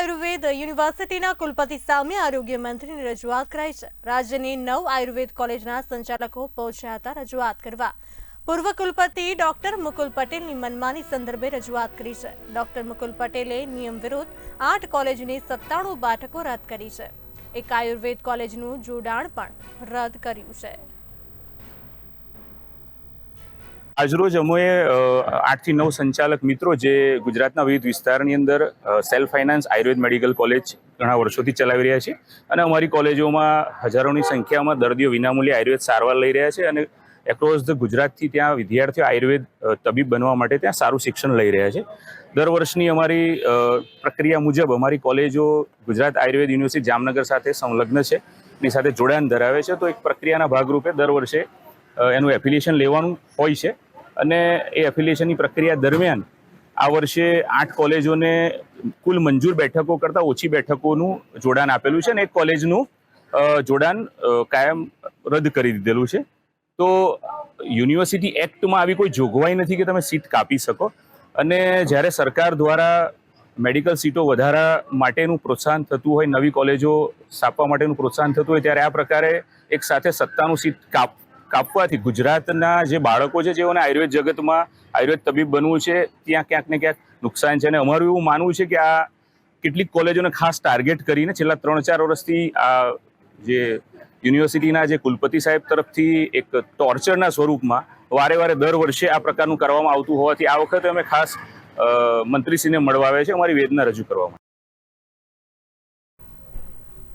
આયુર્વેદ યુનિવર્સિટીના કુલપતિ સામે આરોગ્ય મંત્રીની રજૂઆત કરાઈ છે. રાજ્યની નવ આયુર્વેદ કોલેજના સંચાલકો પહોંચ્યા હતા રજૂઆત કરવા. પૂર્વ કુલપતિ ડોક્ટર મુકુલ પટેલની મનમાની સંદર્ભે રજૂઆત કરી છે. ડોક્ટર મુકુલ પટેલે નિયમ વિરુદ્ધ આઠ કોલેજની સત્તાણું બેઠકો રદ કરી છે. એક આયુર્વેદ કોલેજનું જોડાણ પણ રદ કર્યું છે. આજરોજ અમે આઠથી નવ સંચાલક મિત્રો જે ગુજરાતના વિવિધ વિસ્તારની અંદર self finance Ayurveda medical college ઘણા વર્ષોથી ચલાવી રહ્યા છે અને અમારી કોલેજોમાં હજારોની સંખ્યામાં દર્દીઓ વિનામૂલ્યે આયુર્વેદ સારવાર લઈ રહ્યા છે અને એક્રોસ ધ ગુજરાતથી ત્યાં વિદ્યાર્થીઓ આયુર્વેદ તબીબ બનવા માટે ત્યાં સારું શિક્ષણ લઈ રહ્યા છે. દર વર્ષની અમારી પ્રક્રિયા મુજબ અમારી કોલેજો ગુજરાત આયુર્વેદ યુનિવર્સિટી જામનગર સાથે સંલગ્ન છે. એની સાથે જોડાણ ધરાવે છે. તો એક પ્રક્રિયાના ભાગરૂપે દર વર્ષે એનું એફિલિએશન લેવાનું હોય છે. અને એ એફિલિએશનની પ્રક્રિયા દરમિયાન આ વર્ષે આઠ કોલેજોને કુલ મંજૂર બેઠકો કરતાં ઓછી બેઠકોનું જોડાણ આપેલું છે અને એક કોલેજનું જોડાણ કાયમ રદ કરી દીધેલું છે. તો યુનિવર્સિટી એક્ટમાં આવી કોઈ જોગવાઈ નથી કે તમે સીટ કાપી શકો. અને જ્યારે સરકાર દ્વારા મેડિકલ સીટો વધારા માટેનું પ્રોત્સાહન થતું હોય, નવી કોલેજો સ્થાપવા માટેનું પ્રોત્સાહન થતું હોય, ત્યારે આ પ્રકારે એક સાથે સત્તાનું સીટ કાપ કાપવાથી ગુજરાતના જે બાળકો છે જેઓને આયુર્વેદ જગતમાં આયુર્વેદ તબીબ બનવું છે, ત્યાં ક્યાંક ને ક્યાંક નુકસાન છે. અને અમારું એવું માનવું છે કે આ કેટલીક કોલેજોને ખાસ ટાર્ગેટ કરીને છેલ્લા ત્રણ ચાર વર્ષથી આ જે યુનિવર્સિટીના જે કુલપતિ સાહેબ તરફથી એક ટોર્ચરના સ્વરૂપમાં વારે વારે દર વર્ષે આ પ્રકારનું કરવામાં આવતું હોવાથી આ વખતે અમે ખાસ મંત્રીશ્રીને મળવા આવ્યા છે અમારી વેદના રજૂ કરવામાં